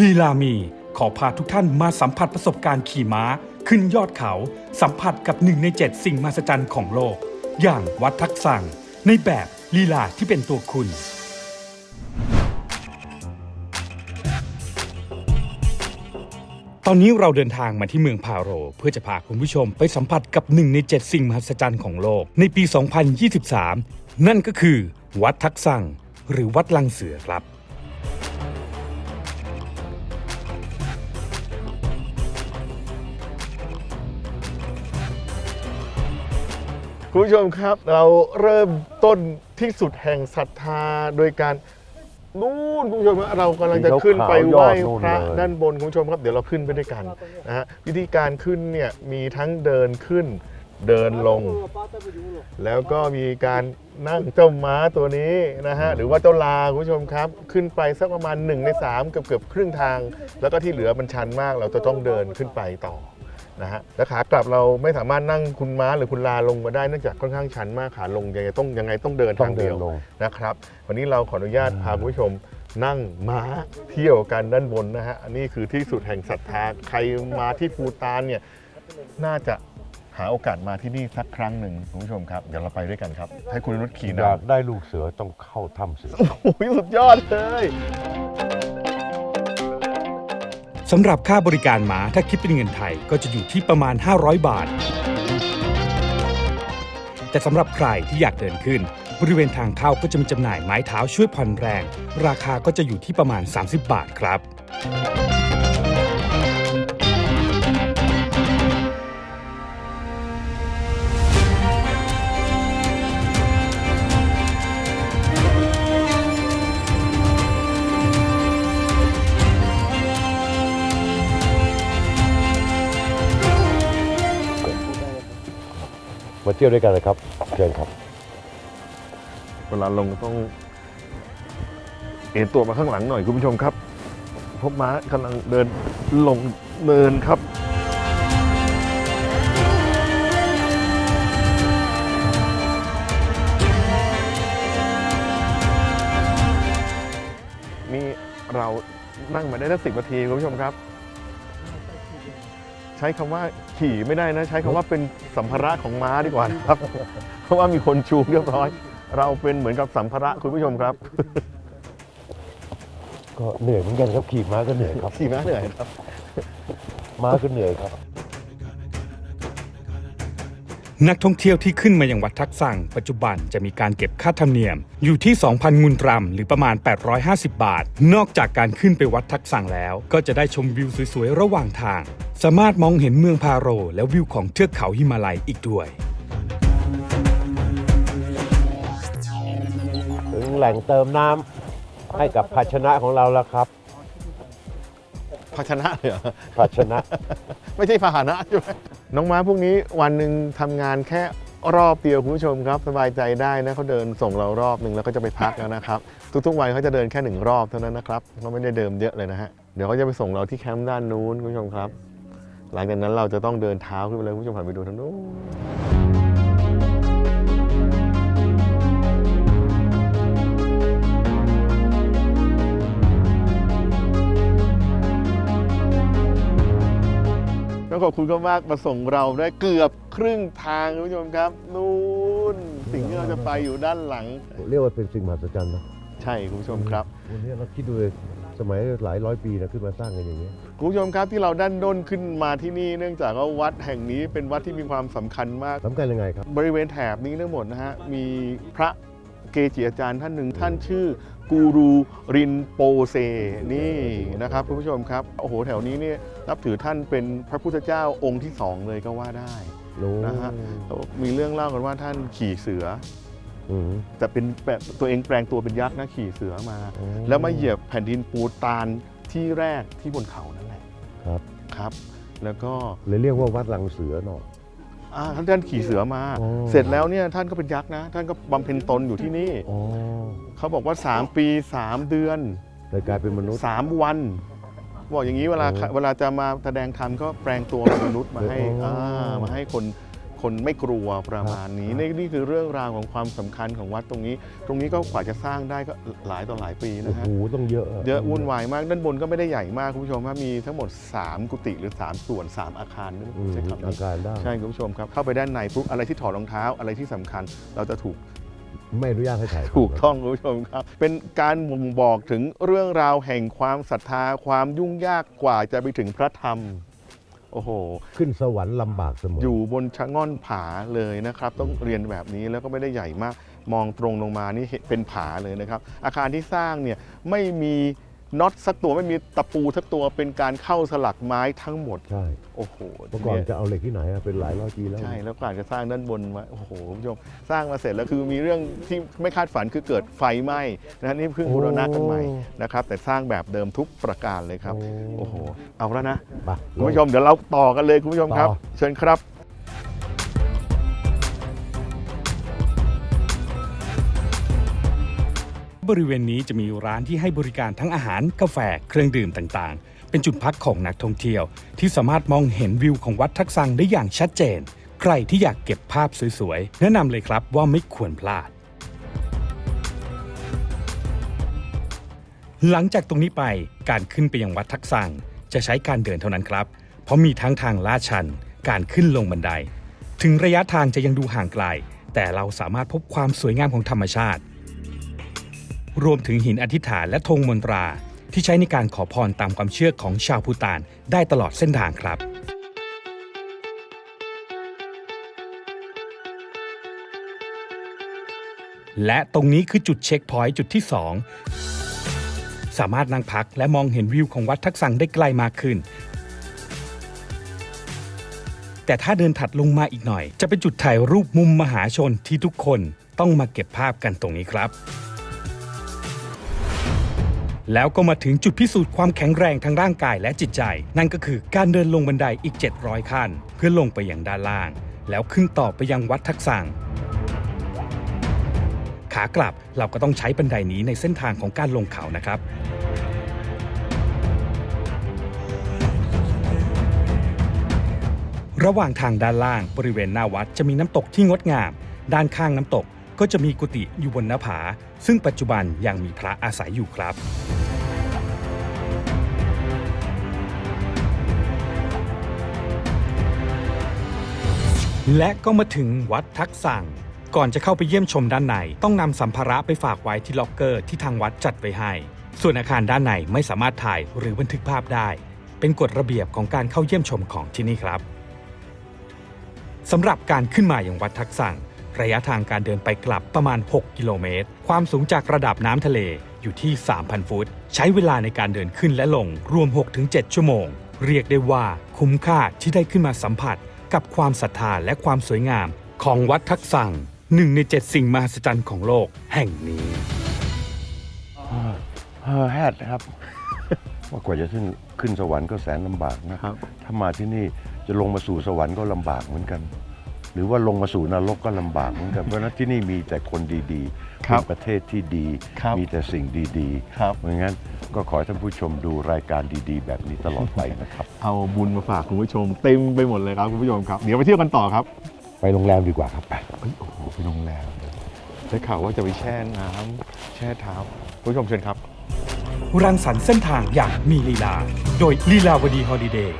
ลีลามีขอพาทุกท่านมาสัมผัสประสบการณ์ขี่ม้า ขึ้นยอดเขา สัมผัสกับหนึ่งในเจ็ดสิ่งมหัศจรรย์ของโลก อย่างวัดทักสังในแบบลีลาที่เป็นตัวคุณ ตอนนี้เราเดินทางมาที่เมืองพาโร เพื่อจะพาคุณผู้ชมไปสัมผัสกับหนึ่งในเจ็ดสิ่งมหัศจรรย์ของโลก ในปี 2023 นั่นก็คือ วัดทักสังหรือวัดลังเสือครับ คุณผู้ชมครับเราเริ่มต้นที่สุดแห่งศรัทธาโดยการนู่นคุณผู้ชมฮะเรากำลังจะขึ้นไปไหว้พระด้านบนคุณผู้ชมครับ เดี๋ยวเราขึ้นไปด้วยกันนะฮะวิธีการขึ้นเนี่ยมีทั้งเดินขึ้นเดินลง แล้วก็มีการนั่งเจ้าม้าตัวนี้นะฮะหรือว่าเจ้าลาคุณผู้ชมครับ ขึ้นไปสักประมาณ1ใน3เกือบเกือบๆครึ่งทาง แล้วก็ที่เหลือมันชันมากเราจะต้องเดินขึ้นไปต่อ นะฮะแล้วขากลับเราไม่สามารถนั่งคุณม้าหรือคุณลาลงมาได้เนื่องจากค่อนข้างชันมากขาลงยังไงต้องยังไงต้องเดินต้อทางงเดิเดีนยวลง นะครับวันนี้เราขออนุญาตพาคุณผู้ชมนั่งม้าเที่ยวกันด้านบนนะฮะอันนี้คือที่สุดแห่งศรัทธาใครมาที่ภูตานเนี่ยน่าจะหาโอกาสมาที่นี่สักครั้งหนึ่งคุณผู้ชมครับเดี๋ยวเราไปด้วยกันครับ ให้คุณนุชขี่อยากนำได้ลูกเสือต้องเข้าถ้ำเสือโอ้ยสุดยอดเลย สำหรับค่าบริการม้าถ้าคิดเป็นเงินไทยก็จะอยู่ที่ประมาณ 500 บาท แต่สำหรับใครที่อยากเดินขึ้น บริเวณทางเข้าก็จะมีจำหน่ายไม้เท้าช่วยผ่อนแรง ราคาก็จะอยู่ที่ประมาณ 30 บาทครับ ที่ยวด้วยกันเลยครับเชิญครับ เวลาลงต้อง เอ็นตัวมาข้างหลังหน่อยคุณผู้ชมครับ พบม้ากำลังเดินลงเนินครับ นี่เรานั่งมาได้ตั้งสิบนาทีคุณผู้ชมครับ ช้คำว่าขี่ไม่ได้นะ ใช้คำว่าเป็นสัมภาระของม้าดีกว่านะครับ เพราะว่ามีคนชูเรียบร้อย เราเป็นเหมือนกับสัมภาระคุณผู้ชมครับ ก็เหนื่อยเหมือนกันครับขี่ม้าก็เหนื่อยครับขี่ม้าเหนื่อยครับ ม้าก็เหนื่อยครับ นักท่องเที่ยวที่ขึ้นมายังวัดทักสั่งปัจจุบันจะมีการเก็บค่าธรรมเนียม อยู่ที่ 2,000 งุนตรัมหรือประมาณ 850 บาท นอกจากการขึ้นไปวัดทักสั่งแล้ว ก็จะได้ชมวิวสวยๆ ระหว่างทาง สามารถมองเห็นเมืองพาโร และวิวของเทือกเขาหิมาลัยอีกด้วยถึงแหล่งเติมน้ำให้กับภาชนะของเราแล้วครับ ภาชนะเลยเหรอภาชนะ ไม่ใช่พาหนะใช่ไหม น้องม้าพวกนี้วันหนึ่งทำงานแค่รอบเดียวคุณผู้ชมครับ สบายใจได้นะเขาเดินส่งเรารอบหนึ่งแล้วก็จะไปพักแล้วนะครับ ทุกๆวันเขาจะเดินแค่หนึ่งรอบเท่านั้นนะครับเขาไม่ได้เดิมเยอะเลยนะฮะเดี๋ยวเขาจะไปส่งเราที่แคมป์ด้านนู้นคุณผู้ชมครับ หลังจากนั้นเราจะต้องเดินเท้าขึ้นไปเลยคุณผู้ชมหันไปดูทางนู้น ต้องขอบคุณมากๆมาส่งเราได้เกือบครึ่งทางคุณผู้ชมครับ นู้นสิ่งที่เราจะไปอยู่ด้านหลัง เรียกว่าเป็นสิ่งมหัศจรรย์นะใช่คุณผู้ชมครับ วันนี้เราคิดดูเลยสมัยหลายร้อยปีนะขึ้นมาสร้างกันอย่างนี้ยคุณผู้ชมครับที่เราด้านด้นขึ้นมาที่นี่ เนื่องจากว่าวัดแห่งนี้เป็นวัดที่มีความสำคัญมาก สำคัญยังไงครับ บริเวณแถบนี้ทั้งหมดนะฮะ มีพระเกจิอาจารย์ท่านหนึ่งท่านชื่อ กูรูรินโปเซนี่นะครับคุณผู้ชมครับโอ้โหแถวนี้เนี่ยนับถือท่านเป็นพระพุทธเจ้าองค์ที่สองเลยก็ว่าได้รู้นะฮะมีเรื่องเล่ากันว่าท่านขี่เสืออืมแต่เป็นแบบตัวเองแปลงตัวเป็นยักษ์นะขี่เสือมาอืมแล้วมาเหยียบแผ่นดินปูตานที่แรกที่บนเขานั่นแหละครับครับ แล้วก็เลยเรียกว่าวัดลังเสือเนาะ อ่าท่านท่านขี่เสือมาอ๋อเสร็จแล้วเนี่ยท่านก็เป็นยักษ์นะ ท่านก็บำเพ็ญตนอยู่ที่นี่ อ๋อเขาบอกว่า 3 ปี 3 เดือน เลยกลายเป็นมนุษย์ 3 วัน บอกอย่างนี้เวลาอ๋อเวลาจะมาแสดงธรรมก็แปลงตัวเป็นมนุษย์มาให้อ๋ออ่ามาให้คน คนไม่กลัวประมาณนี้นี่นี่คือเรื่องราวของความสำคัญของวัดตรงนี้ ตรงนี้ก็กว่าจะสร้างได้ก็หลายต่อหลายปีโอ้นะโหฮะ ต้องเยอะเยอะวุ่นวายมากด้านบนก็ไม่ได้ใหญ่มากคุณผู้ชมครับมีทั้งหมด 3 กุฏิหรือ 3 ส่วน 3 อาคารด้วยอืมใช่ครับอาการได้ใช่คุณผู้ชมครับ เข้าไปด้านในปุ๊บอะไรที่ถอดรองเท้าอะไรที่สำคัญ เราจะถูกไม่อนุญาตให้ถ่ายถูกต้องคุณผู้ชมครับ เป็นการบ่งบอกถึงเรื่องราวแห่งความศรัทธาความยุ่งยากกว่าจะไปถึงพระธรรม โอ้โห ขึ้นสวรรค์ลำบากเสมอออยู่บนชะง่อนผาเลยนะครับ ต้องเรียนแบบนี้แล้วก็ไม่ได้ใหญ่มาก มองตรงลงมานี่เห็นเป็นผาเลยนะครับ อาคารที่สร้างเนี่ยไม่มี น็อตสักตัวไม่มีตะปูสักตัวเป็นการเข้าสลักไม้ทั้งหมด ใช่โอ้โหเมื่อก่อนเนี่ยจะเอาเหล็กที่ไหนอะเป็นหลายร้อยปีแล้ว ใช่แล้วกว่าจะสร้างด้านบนมาโอ้โหคุณผู้ชมสร้างมาเสร็จแล้วคือมีเรื่องที่ไม่คาดฝันคือเกิดไฟไหม้นะฮะนี่เพิ่งบูรณะกันใหม่นะครับแต่สร้างแบบเดิมทุกประการเลยครับโอ้โหเอาแล้วนะไปคุณผู้ชมเดี๋ยวเราต่อกันเลยคุณผู้ชมครับ ต่อ เชิญครับ บริเวณนี้จะมีร้านที่ให้บริการทั้งอาหาร กาแฟ เครื่องดื่มต่างๆ เป็นจุดพักของนักท่องเที่ยว ที่สามารถมองเห็นวิวของวัดทักษังได้อย่างชัดเจน ใครที่อยากเก็บภาพสวยๆ แนะนำเลยครับว่าไม่ควรพลาด หลังจากตรงนี้ไปการขึ้นไปยังวัดทักษังจะใช้การเดินเท่านั้นครับ เพราะมีทั้งทางลาดชัน การขึ้นลงบันได ถึงระยะทางจะยังดูห่างไกล แต่เราสามารถพบความสวยงามของธรรมชาติ รวมถึงหินอธิษฐานและธงมนตรา ที่ใช้ในการขอพรตามความเชื่อของชาวพูตานได้ตลอดเส้นทางครับ และตรงนี้คือจุดเช็คพอยต์จุดที่ 2 สามารถนั่งพักและมองเห็นวิวของวัดทักษังได้ไกลมากขึ้นแต่ถ้าเดินถัดลงมาอีกหน่อย จะเป็นจุดถ่ายรูปมุมมหาชนที่ทุกคนต้องมาเก็บภาพกันตรงนี้ครับ แล้วก็มาถึงจุดพิสูจน์ความแข็งแรงทางร่างกายและจิตใจ นั่นก็คือการเดินลงบันไดอีก 700 ขั้น เพื่อลงไปยังด้านล่าง แล้วขึ้นต่อไปยังวัดทักษังขากลับเราก็ต้องใช้บันไดนี้ในเส้นทางของการลงเขานะครับระหว่างทางด้านล่างบริเวณหน้าวัดจะมีน้ำตกที่งดงาม ด้านข้างน้ำตก ก็จะมีกุฏิอยู่บนหน้าผา ซึ่งปัจจุบันยังมีพระอาศัยอยู่ครับ และก็มาถึงวัดทักษังก่อนจะเข้าไปเยี่ยมชมด้านใน ต้องนำสัมภาระไปฝากไว้ที่ล็อกเกอร์ที่ทางวัดจัดไว้ให้ ส่วนอาคารด้านในไม่สามารถถ่ายหรือบันทึกภาพได้ เป็นกฎระเบียบของการเข้าเยี่ยมชมของที่นี่ครับสำหรับการขึ้นมาอย่างวัดทักษัง ระยะทางการเดินไปกลับประมาณ 6 กิโลเมตร ความสูงจากระดับน้ำทะเลอยู่ที่ 3,000 ฟุต ใช้เวลาในการเดินขึ้นและลงรวม 6-7 ชั่วโมง เรียกได้ว่าคุ้มค่าที่ได้ขึ้นมาสัมผัส กับความศรัทธาและความสวยงาม ของวัดทักษังหนึ่งในเจ็ดสิ่งมหัศจรรย์ของโลกแห่งนี้เออแฮดนะครับ ว่ากว่าจะขึ้นขึ้นสวรรค์ก็แสนลำบากนะครับ ถ้ามาที่นี่จะลงมาสู่สวรรค์ก็ลำบากเหมือนกัน หรือว่าลงมาสู่นรกก็ลำบากเหมือนกันเพราะฉะนั้นที่นี่มีแต่คนดีๆครับเป็นประเทศที่ดี ครับมีแต่สิ่งดีครับๆเพราะงั้นก็ขอให้ท่านผู้ชมดูรายการดีๆ แบบนี้ตลอดไปนะครับ เอาบุญมาฝากคุณผู้ชมเต็มไปหมดเลยครับคุณผู้ชมครับ เดี๋ยวไปเที่ยวกันต่อครับไปโรงแรมดีกว่าครับไปเฮ้ยโอ้โหไปโรงแรมได้ข่าวว่าจะไปแช่น้ำแช่เท้าคุณผู้ชมเชิญครับ รังสรรค์เส้นทางอย่างมีลีลา โดยลีลาวดีฮอลิเดย์